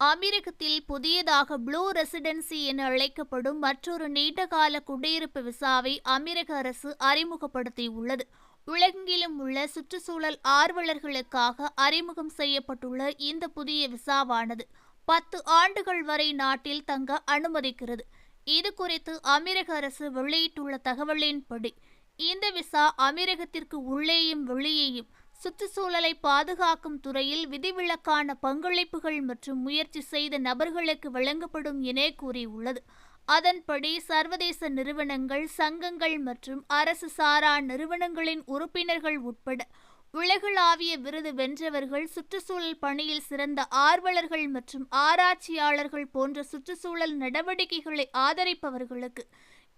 அமெரிக்கத்தில் புதியதாக blue residency என அழைக்கப்படும் மற்றொரு நீண்டகால குடியிருப்பு விசாவை அமெரிக்க அரசு அறிமுகப்படுத்தியுள்ளது. உலகெங்கிலும் உள்ள சுற்றுச்சூழல் ஆர்வலர்களுக்காக அறிமுகம் செய்யப்பட்டுள்ள இந்த புதிய விசாவானது பத்து ஆண்டுகள் வரை நாட்டில் தங்க அனுமதிக்கிறது. இது குறித்து அமெரிக்க அரசு வெளியிட்டுள்ள தகவலின்படி இந்த விசா அமெரிக்கத்திற்கு உள்ளேயும் வெளியேயும் சுற்றுச்சூழலை பாதுகாக்கும் துறையில் விதிவிலக்கான பங்களிப்புகள் மற்றும் முயற்சி செய்த நபர்களுக்கு வழங்கப்படும் என கூறியுள்ளது. அதன்படி சர்வதேச நிறுவனங்கள் சங்கங்கள் மற்றும் அரசு சாரா நிறுவனங்களின் உறுப்பினர்கள் உட்பட உலகளாவிய விருது வென்றவர்கள் சுற்றுச்சூழல் பணியில் சிறந்த ஆர்வலர்கள் மற்றும் ஆராய்ச்சியாளர்கள் போன்ற சுற்றுச்சூழல் நடவடிக்கைகளை ஆதரிப்பவர்களுக்கு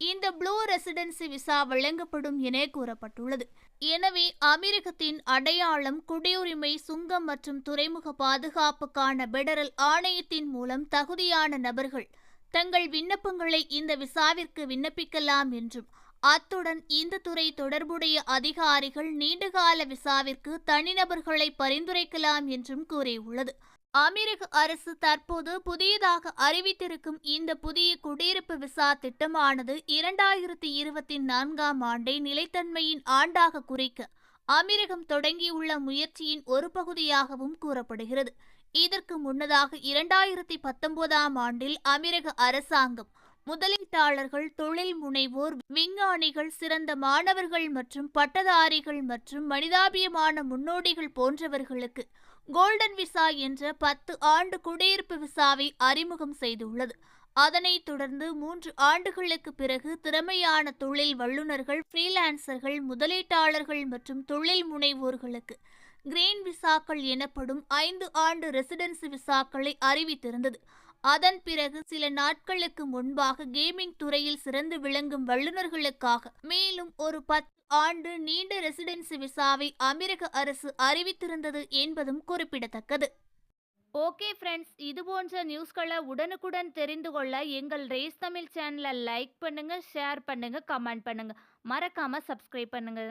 இந்த ப்ளூ ரெசிடென்சி விசா வழங்கப்படும் என கூறப்பட்டுள்ளது. எனவே அமெரிக்கத்தின் அடையாளம் குடியுரிமை சுங்கம் மற்றும் துறைமுக பாதுகாப்புக்கான பெடரல் ஆணையத்தின் மூலம் தகுதியான நபர்கள் தங்கள் விண்ணப்பங்களை இந்த விசாவிற்கு விண்ணப்பிக்கலாம் என்றும் அத்துடன் இந்த துறை தொடர்புடைய அதிகாரிகள் நீண்டகால விசாவிற்கு தனிநபர்களை பரிந்துரைக்கலாம் என்றும் கூறியுள்ளது. அமெரிக்க அரசு தற்போது புதியதாக அறிவித்திருக்கும் இந்த புதிய குடியிருப்பு விசா திட்டமானது இரண்டாயிரத்தி இருபத்தி நான்காம் ஆண்டை நிலைத்தன்மையின் ஆண்டாக குறிக்க அமீரகம் தொடங்கியுள்ள முயற்சியின் ஒரு பகுதியாகவும் கூறப்படுகிறது. இதற்கு முன்னதாக இரண்டாயிரத்தி பத்தொன்பதாம் ஆண்டில் அமீரக அரசாங்கம் முதலீட்டாளர்கள் தொழில் முனைவோர் விஞ்ஞானிகள் சிறந்த மாணவர்கள் மற்றும் பட்டதாரிகள் மற்றும் மனிதாபியமான முன்னோடிகள் போன்றவர்களுக்கு கோல்டன் விசா என்ற பத்து ஆண்டு குடியிருப்பு விசாவை அறிமுகம் செய்துள்ளது. அதனைத் தொடர்ந்து மூன்று ஆண்டுகளுக்கு பிறகு திறமையான தொழில் வல்லுநர்கள் ஃப்ரீலான்சர்கள் முதலீட்டாளர்கள் மற்றும் தொழில் முனைவோர்களுக்கு கிரீன் விசாக்கள் எனப்படும் ஐந்து ஆண்டு ரெசிடென்சி விசாக்களை அறிவித்திருந்தது. அதன் பிறகு சில நாட்களுக்கு முன்பாக கேமிங் துறையில் சிறந்து விளங்கும் வல்லுநர்களுக்காக மேலும் ஒரு பத்து ஆண்டு நீண்ட ரெசிடென்சி விசாவை அமெரிக்க அரசு அறிவித்திருந்தது என்பதும் குறிப்பிடத்தக்கது. ஓகே ஃப்ரெண்ட்ஸ் இது போன்ற நியூஸ்களை உடனுக்குடன் தெரிந்து கொள்ள எங்கள் ரேஸ் தமிழ் சேனலை லைக் பண்ணுங்கள் ஷேர் பண்ணுங்கள் கமெண்ட் பண்ணுங்கள் மறக்காமல் சப்ஸ்கிரைப் பண்ணுங்கள்